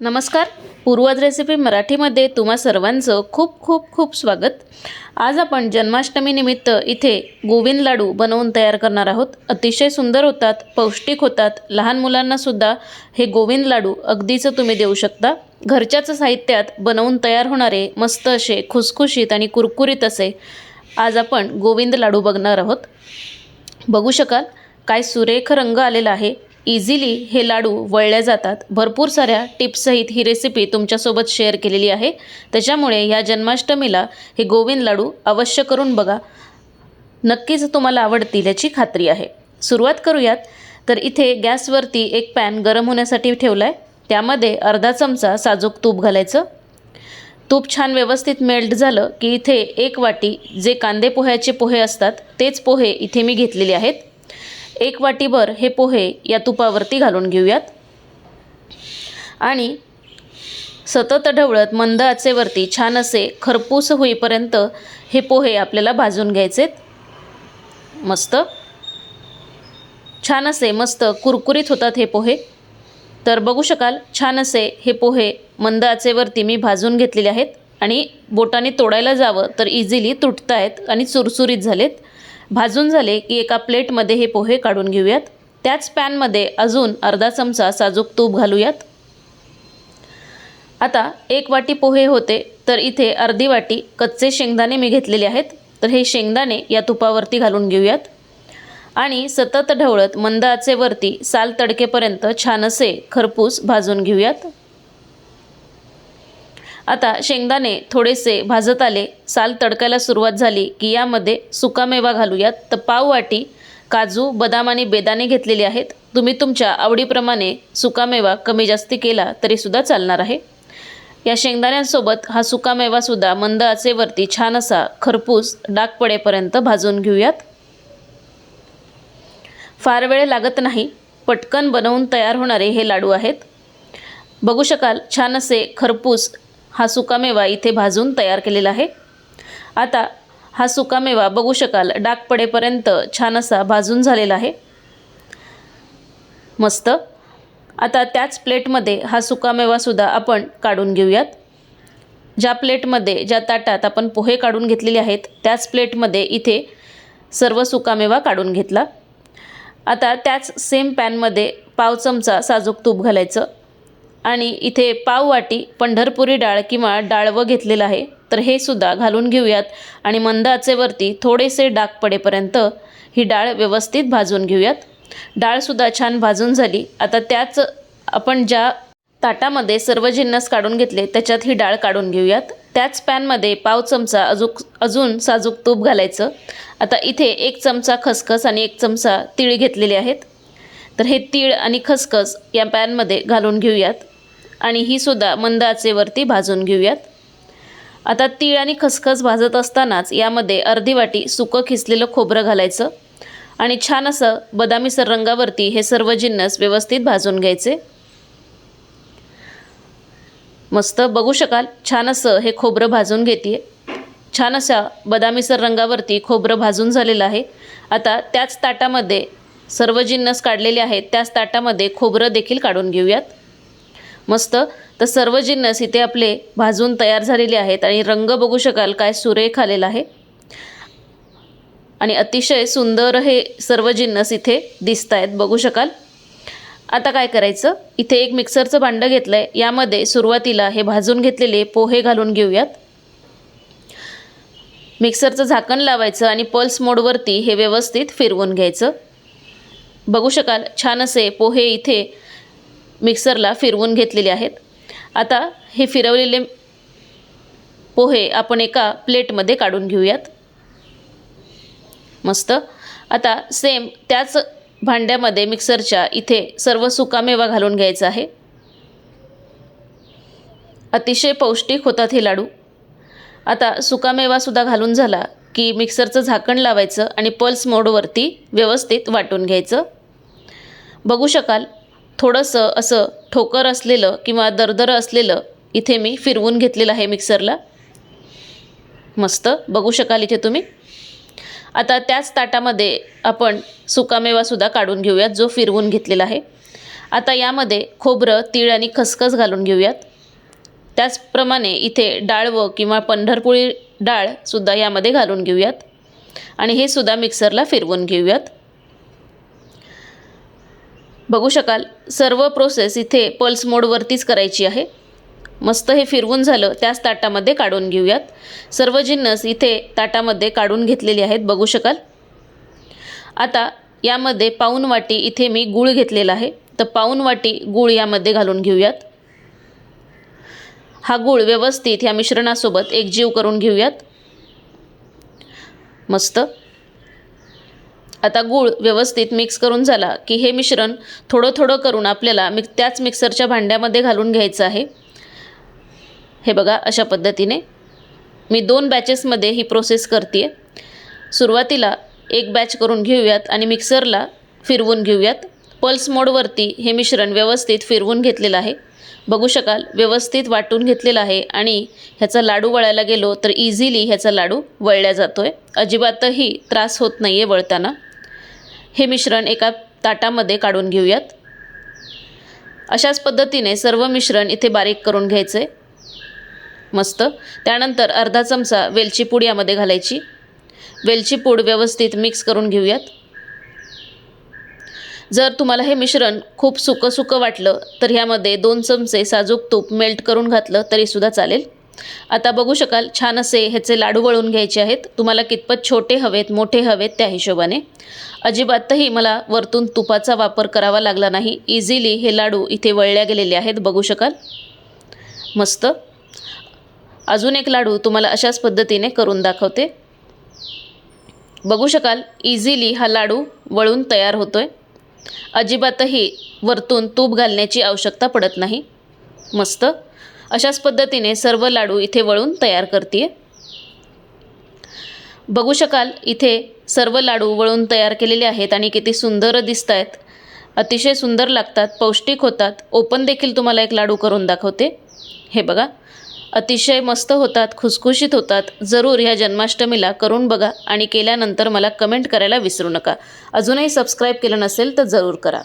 नमस्कार. पूर्वज रेसिपी मराठीमध्ये तुम्हा सर्वांचं खूप खूप खूप स्वागत. आज आपण जन्माष्टमीनिमित्त इथे गोविंद लाडू बनवून तयार करणार आहोत. अतिशय सुंदर होतात पौष्टिक होतात. लहान मुलांनासुद्धा हे गोविंद लाडू अगदीचं तुम्ही देऊ शकता. घरच्याच साहित्यात बनवून तयार होणारे मस्त असे खुसखुशीत आणि कुरकुरीत असे आज आपण गोविंद लाडू बघणार आहोत. बघू शकाल काय सुरेख रंग आलेला आहे. इझिली हे लाडू वळले जातात. भरपूर साऱ्या टिप्ससहित ही रेसिपी तुमच्यासोबत शेअर केलेली आहे. त्याच्यामुळे ह्या जन्माष्टमीला हे गोविंद लाडू अवश्य करून बघा. नक्कीच तुम्हाला आवडतील याची खात्री आहे. सुरुवात करूयात. तर इथे गॅसवरती एक पॅन गरम होण्यासाठी ठेवला आहे त्यामध्ये अर्धा चमचा साजूक तूप घालायचं. तूप छान व्यवस्थित मेल्ट झालं की इथे एक वाटी जे कांदे पोह्याचे पोहे असतात तेच पोहे इथे मी घेतलेले आहेत. एक वाटीभर हे पोहे या तुपावरती घालून घेऊयात. आणि सतत ढवळत मंद आचेवरती छान असे खरपूस होईपर्यंत हे पोहे आपल्याला भाजून घ्यायचेत. मस्त. छान असे मस्त कुरकुरीत होतात हे पोहे. तर बघू शकाल छान असे हे पोहे मंद आचेवरती मी भाजून घेतलेले आहेत. आणि बोटाने तोडायला जावं तर इझिली तुटत आहेत आणि चुरचुरीत झालेत. भाजून झाले की एका प्लेटमध्ये हे पोहे काढून घेऊयात. त्याच पॅनमध्ये अजून अर्धा चमचा साजूक तूप घालूयात. आता एक वाटी पोहे होते तर इथे अर्धी वाटी कच्चे शेंगदाणे मी घेतलेले आहेत. तर हे शेंगदाणे या तुपावरती घालून घेऊयात. आणि सतत ढवळत मंद आचेवरती साल तडकेपर्यंत छान असे खरपूस भाजून घेऊयात. आता शेंगदाणे थोडेसे भाजत आले. साल तडकायला सुरुवात झाली की यामध्ये सुकामेवा घालूयात तर पाव वाटी काजू बदाम आणि बेदाणे घेतलेले आहेत. तुम्ही तुमच्या आवडीप्रमाणे सुकामेवा कमी जास्ती केला तरीसुद्धा चालणार आहे. या शेंगदाण्यांसोबत हा सुकामेवासुद्धा मंद आचेवरती छान असा खरपूस डाग पडेपर्यंत भाजून घेऊयात. फार वेळ लागत नाही. पटकन बनवून तयार होणारे हे लाडू आहेत. बघू शकाल छान असे खरपूस हा सुकामेवा इथे भाजून तयार केलेला आहे. आता हा सुकामेवा बघू शकाल डाग पडेपर्यंत छान असा भाजून झालेला आहे. मस्त. आता त्याच प्लेटमध्ये हा सुकामेवासुद्धा आपण काढून घेऊयात. ज्या प्लेटमध्ये ज्या ताटात आपण पोहे काढून घेतलेले आहेत त्याच प्लेटमध्ये इथे सर्व सुकामेवा काढून घेतला. आता त्याच सेम पॅनमध्ये पाव चमचा साजूक तूप घालायचं. आणि इथे पाव वाटी पंढरपुरी डाळ किंवा डाळवं घेतलेलं आहे. तर हे सुद्धा घालून घेऊयात आणि मंद आचेवरती थोडेसे डाग पडेपर्यंत ही डाळ व्यवस्थित भाजून घेऊयात. डाळसुद्धा छान भाजून झाली. आता त्याच आपण ज्या ताटामध्ये सर्व जिन्नस काढून घेतले त्याच्यात ही डाळ काढून घेऊयात. त्याच पॅनमध्ये पाव चमचा अजूक अजून साजूक तूप घालायचं. आता इथे एक चमचा खसखस आणि एक चमचा तीळ घेतलेले आहेत. तर हे तीळ आणि खसखस या पॅनमध्ये घालून घेऊयात. आणि ही सुद्धा मंद आचेवरती भाजून घेऊयात. आता तीळ आणि खसखस भाजत असतानाच यामध्ये अर्धी वाटी सुकं खिसलेलं खोबरं घालायचं आणि छान असं बदामीसर रंगावरती हे सर्व जिन्नस व्यवस्थित भाजून घ्यायचे. मस्त बघू शकाल छान असं हे खोबरं भाजून घेते छान अशा बदामीसर रंगावरती खोबरं भाजून झालेलं आहे. आता त्याच ताटामध्ये सर्व जिन्नस काढलेले आहेत त्याच ताटामध्ये खोबरं देखील काढून घेऊयात. मस्त. तर सर्व जिन्नस इथे आपले भाजून तयार झालेले आहेत आणि रंग बघू शकाल काय सुरेख आलेला आहे. आणि अतिशय सुंदर हे सर्व जिन्नस इथे दिसत आहेत बघू शकाल. आता काय करायचं? इथे एक मिक्सरचं भांडं घेतलं आहे यामध्ये सुरुवातीला हे भाजून घेतलेले पोहे घालून घेऊयात. मिक्सरचं झाकण लावायचं आणि पल्स मोडवरती हे व्यवस्थित फिरवून घ्यायचं. बघू शकाल छान असे पोहे इथे मिक्सरला फिरवून घेतलेले आहेत. आता हे फिरवलेले पोहे आपण एका प्लेटमध्ये काढून घेऊयात. मस्त. आता सेम त्याच भांड्यामध्ये मिक्सरच्या इथे सर्व सुकामेवा घालून घ्यायचा आहे. अतिशय पौष्टिक होतात हे लाडू. आता सुकामेवासुद्धा घालून झाला की मिक्सरचं झाकण लावायचं आणि पल्स मोडवरती व्यवस्थित वाटून घ्यायचं. बघू शकाल थोडंसं असं ठोकर असलेलं किंवा दरदरं असलेलं इथे मी फिरवून घेतलेलं आहे मिक्सरला. मस्त. बघू शकाल इथे तुम्ही. आता त्याच ताटामध्ये आपण सुकामेवासुद्धा काढून घेऊयात जो फिरवून घेतलेला आहे. आता यामध्ये खोबरं तीळ आणि खसखस घालून घेऊयात. त्याचप्रमाणे इथे डाळवं किंवा पंढरपुळी डाळसुद्धा यामध्ये घालून घेऊयात. आणि हे सुद्धा मिक्सरला फिरवून घेऊयात. बघू शकाल सर्व प्रोसेस इथे पल्स मोडवरतीच करायची आहे. मस्त हे फिरवून झालं त्याच ताटामध्ये काढून घेऊयात. सर्व जिन्नस इथे ताटामध्ये काढून घेतलेले आहेत बघू शकाल. आता यामध्ये पाऊन वाटी इथे मी गूळ घेतलेला आहे. तर पाऊन वाटी गूळ यामध्ये घालून घेऊयात. हा गूळ व्यवस्थित ह्या मिश्रणासोबत एकजीव करून घेऊयात. मस्त. आता गूळ व्यवस्थित मिक्स करून झाला की हे मिश्रण थोडं थोडं करून आपल्याला मिक त्याच मिक्सरच्या भांड्यामध्ये घालून घ्यायचं आहे. हे बघा अशा पद्धतीने. मी दोन बॅचेसमध्ये ही प्रोसेस करते आहे सुरुवातीला एक बॅच करून घेऊयात आणि मिक्सरला फिरवून घेऊयात. पल्स मोडवरती हे मिश्रण व्यवस्थित फिरवून घेतलेलं आहे. बघू शकाल व्यवस्थित वाटून घेतलेलं आहे आणि ह्याचा लाडू वळायला गेलो तर इझिली ह्याचा लाडू वळल्या जातो आहे अजिबातही त्रास होत नाही आहे वळताना. हे मिश्रण एका ताटामध्ये काढून घेऊयात. अशाच पद्धतीने सर्व मिश्रण इथे बारीक करून घ्यायचं. आहे मस्त. त्यानंतर अर्धा चमचा वेलची पूड यामध्ये घालायची. वेलची पूड व्यवस्थित मिक्स करून घेऊयात. जर तुम्हाला हे मिश्रण खूप सुकं सुकं वाटलं तर ह्यामध्ये दोन चमचे साजूक तूप मेल्ट करून घातलं तरीसुद्धा चालेल. आता बघू शकाल छान असे ह्याचे लाडू वळून घ्यायचे आहेत. तुम्हाला कितपत छोटे हवेत मोठे हवेत त्या हिशोबाने. अजिबातही मला वरतून तुपाचा वापर करावा लागला नाही. इझिली हे लाडू इथे वळल्या गेलेले आहेत बघू शकाल. मस्त. अजून एक लाडू तुम्हाला अशाच पद्धतीने करून दाखवते. बघू शकाल इझिली हा लाडू वळून तयार होतो आहे अजिबातही वरतून तूप घालण्याची आवश्यकता पडत नाही. मस्त. अशाच पद्धतीने सर्व लाडू इथे वळून तयार करते बघू शकाल इथे सर्व लाडू वळून तयार केलेले आहेत आणि किती सुंदर दिसत आहेत अतिशय सुंदर लागतात पौष्टिक होतात. ओपन देखील तुम्हाला एक लाडू करून दाखवते. हे बघा. अतिशय मस्त होतात खुसखुशीत होतात. जरूर ह्या जन्माष्टमीला करून बघा आणि केल्यानंतर मला कमेंट करायला विसरू नका. अजूनही सबस्क्राईब केलं नसेल तर जरूर करा.